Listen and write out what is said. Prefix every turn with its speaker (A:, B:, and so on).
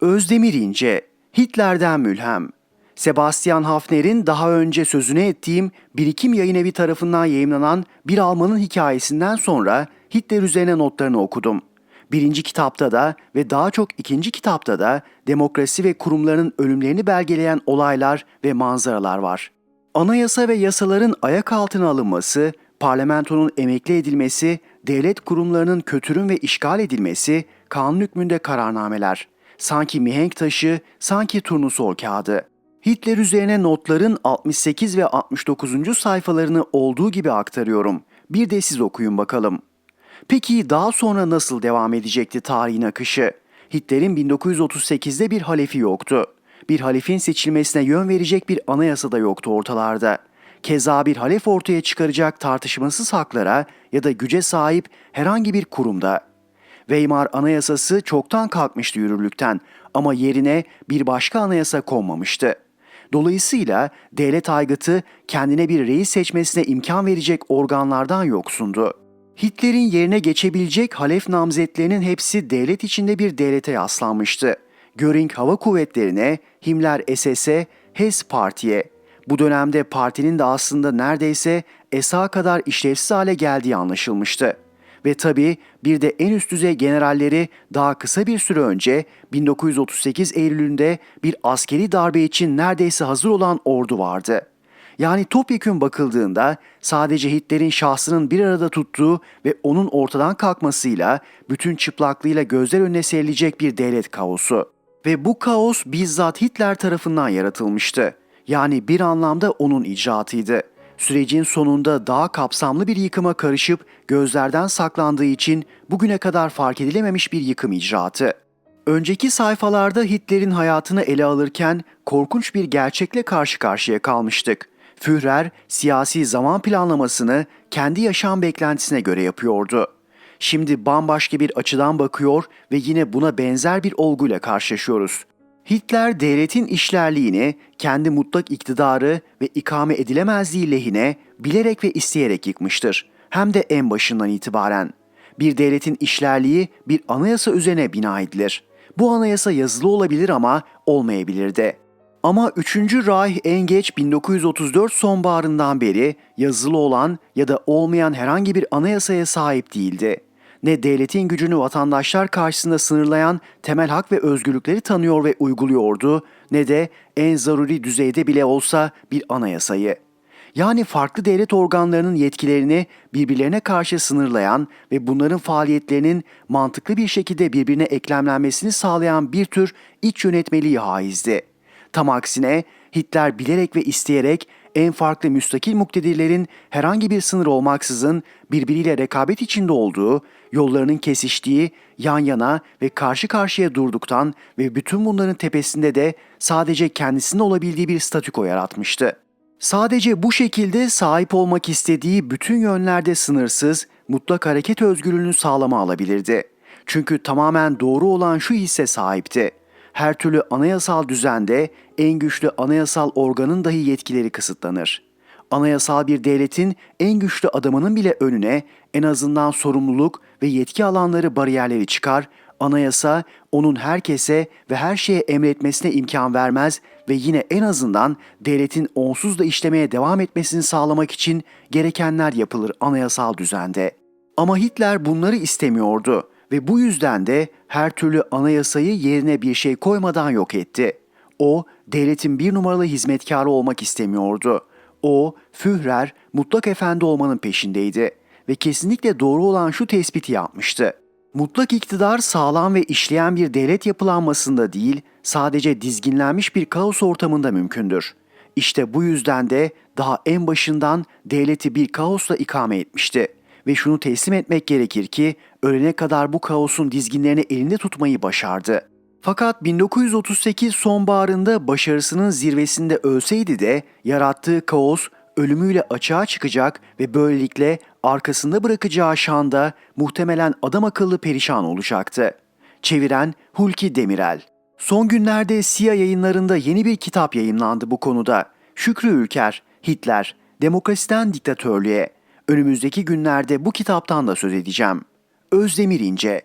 A: Özdemir İnce, Hitler'den mülhem. Sebastian Hafner'in daha önce sözüne ettiğim Birikim Yayın Evi tarafından yayımlanan Bir Almanın hikayesinden sonra Hitler üzerine notlarını okudum. Birinci kitapta da ve daha çok ikinci kitapta da demokrasi ve kurumların ölümlerini belgeleyen olaylar ve manzaralar var. Anayasa ve yasaların ayak altına alınması, parlamentonun emekli edilmesi, devlet kurumlarının kötürüm ve işgal edilmesi, kanun hükmünde kararnameler. Sanki mihenk taşı, sanki turnusol kağıdı. Hitler üzerine notların 68 ve 69. sayfalarını olduğu gibi aktarıyorum. Bir de siz okuyun bakalım. Peki daha sonra nasıl devam edecekti tarihin akışı? Hitler'in 1938'de bir halefi yoktu. Bir halifin seçilmesine yön verecek bir anayasa da yoktu ortalarda. Keza bir halef ortaya çıkaracak tartışmasız haklara ya da güce sahip herhangi bir kurumda. Weimar Anayasası çoktan kalkmıştı yürürlükten ama yerine bir başka anayasa konmamıştı. Dolayısıyla devlet aygıtı kendine bir reis seçmesine imkan verecek organlardan yoksundu. Hitler'in yerine geçebilecek halef namzetlerinin hepsi devlet içinde bir devlete yaslanmıştı. Göring Hava Kuvvetleri'ne, Himmler SS'e, Hess Parti'ye. Bu dönemde partinin de aslında neredeyse SA kadar işlevsiz hale geldiği anlaşılmıştı. Ve tabii bir de en üst düzey generalleri daha kısa bir süre önce 1938 Eylül'ünde bir askeri darbe için neredeyse hazır olan ordu vardı. Yani topyekün bakıldığında sadece Hitler'in şahsının bir arada tuttuğu ve onun ortadan kalkmasıyla bütün çıplaklığıyla gözler önüne serilecek bir devlet kaosu. Ve bu kaos bizzat Hitler tarafından yaratılmıştı. Yani bir anlamda onun icraatıydı. Sürecin sonunda daha kapsamlı bir yıkıma karışıp gözlerden saklandığı için bugüne kadar fark edilememiş bir yıkım icraatı. Önceki sayfalarda Hitler'in hayatını ele alırken korkunç bir gerçekle karşı karşıya kalmıştık. Führer siyasi zaman planlamasını kendi yaşam beklentisine göre yapıyordu. Şimdi bambaşka bir açıdan bakıyor ve yine buna benzer bir olguyla karşılaşıyoruz. Hitler devletin işlerliğini kendi mutlak iktidarı ve ikame edilemezliği lehine bilerek ve isteyerek yıkmıştır. Hem de en başından itibaren. Bir devletin işlerliği bir anayasa üzerine bina edilir. Bu anayasa yazılı olabilir ama olmayabilir de. Ama 3. Reich en geç 1934 sonbaharından beri yazılı olan ya da olmayan herhangi bir anayasaya sahip değildi. Ne devletin gücünü vatandaşlar karşısında sınırlayan temel hak ve özgürlükleri tanıyor ve uyguluyordu ne de en zaruri düzeyde bile olsa bir anayasayı. Yani farklı devlet organlarının yetkilerini birbirlerine karşı sınırlayan ve bunların faaliyetlerinin mantıklı bir şekilde birbirine eklemlenmesini sağlayan bir tür iç yönetmeliği haizdi. Tam aksine Hitler bilerek ve isteyerek en farklı müstakil muktedirlerin herhangi bir sınır olmaksızın birbiriyle rekabet içinde olduğu, yollarının kesiştiği, yan yana ve karşı karşıya durduktan ve bütün bunların tepesinde de sadece kendisinin olabildiği bir statüko yaratmıştı. Sadece bu şekilde sahip olmak istediği bütün yönlerde sınırsız, mutlak hareket özgürlüğünü sağlama alabilirdi. Çünkü tamamen doğru olan şu hisse sahipti her türlü anayasal düzende en güçlü anayasal organın dahi yetkileri kısıtlanır. Anayasal bir devletin en güçlü adamının bile önüne en azından sorumluluk ve yetki alanları bariyerleri çıkar, anayasa onun herkese ve her şeye emretmesine imkan vermez ve yine en azından devletin onsuz da işlemeye devam etmesini sağlamak için gerekenler yapılır anayasal düzende. Ama Hitler bunları istemiyordu ve bu yüzden de her türlü anayasayı yerine bir şey koymadan yok etti. O, devletin bir numaralı hizmetkarı olmak istemiyordu. O, Führer, mutlak efendi olmanın peşindeydi ve kesinlikle doğru olan şu tespiti yapmıştı. Mutlak iktidar sağlam ve işleyen bir devlet yapılanmasında değil, sadece dizginlenmiş bir kaos ortamında mümkündür. İşte bu yüzden de daha en başından devleti bir kaosla ikame etmişti ve şunu teslim etmek gerekir ki ölene kadar bu kaosun dizginlerini elinde tutmayı başardı. Fakat 1938 sonbaharında başarısının zirvesinde ölseydi de yarattığı kaos ölümüyle açığa çıkacak ve böylelikle arkasında bırakacağı şanda muhtemelen adam akıllı perişan olacaktı. Çeviren Hulki Demirel Son günlerde SİA yayınlarında yeni bir kitap yayınlandı bu konuda. Şükrü Ülker, Hitler, Demokrasiden Diktatörlüğe. Önümüzdeki günlerde bu kitaptan da söz edeceğim. Özdemir İnce